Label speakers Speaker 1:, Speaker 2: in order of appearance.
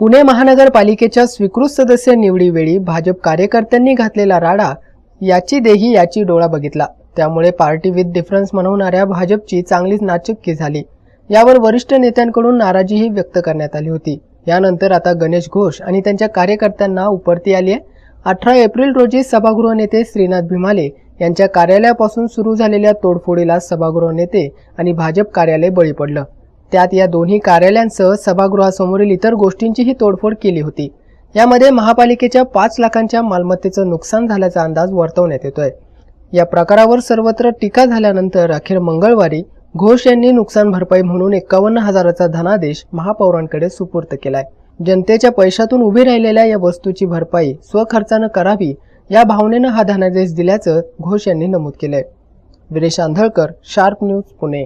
Speaker 1: पुणे महानगरपालिकेच्या स्वीकृत सदस्य निवडीवेळी भाजप कार्यकर्त्यांनी घातलेला राडा याची देही याची डोळा बघितला. त्यामुळे पार्टी विथ डिफरन्स म्हणवणाऱ्या भाजपची चांगलीच नाचक्की झाली. यावर वरिष्ठ नेत्यांकडून नाराजीही व्यक्त करण्यात आली होती. यानंतर आता गणेश घोष आणि त्यांच्या कार्यकर्त्यांना उपरती आली आहे. अठरा एप्रिल रोजी सभागृह नेते श्रीनाथ भिमाले यांच्या कार्यालयापासून सुरू झालेल्या तोडफोडीला सभागृह नेते आणि भाजप कार्यालय बळी पडलं. त्यात या दोन्ही कार्यालयांसह सभागृहासमोरील इतर गोष्टींचीही तोडफोड केली होती. यामध्ये महापालिकेच्या पाच लाखांच्या मालमत्तेचं नुकसान झाल्याचा अंदाज वर्तवण्यात येतोय. या प्रकारावर सर्वत्र टीका झाल्यानंतर अखेर मंगळवारी घोष यांनी नुकसान भरपाई म्हणून एकावन्न हजाराचा धनादेश महापौरांकडे सुपूर्द केलाय. जनतेच्या पैशातून उभी राहिलेल्या या वस्तूची भरपाई स्वखर्चानं करावी या भावनेनं हा धनादेश दिल्याचं घोष यांनी नमूद केलंय. Viresh Andhalkar sharp news Pune.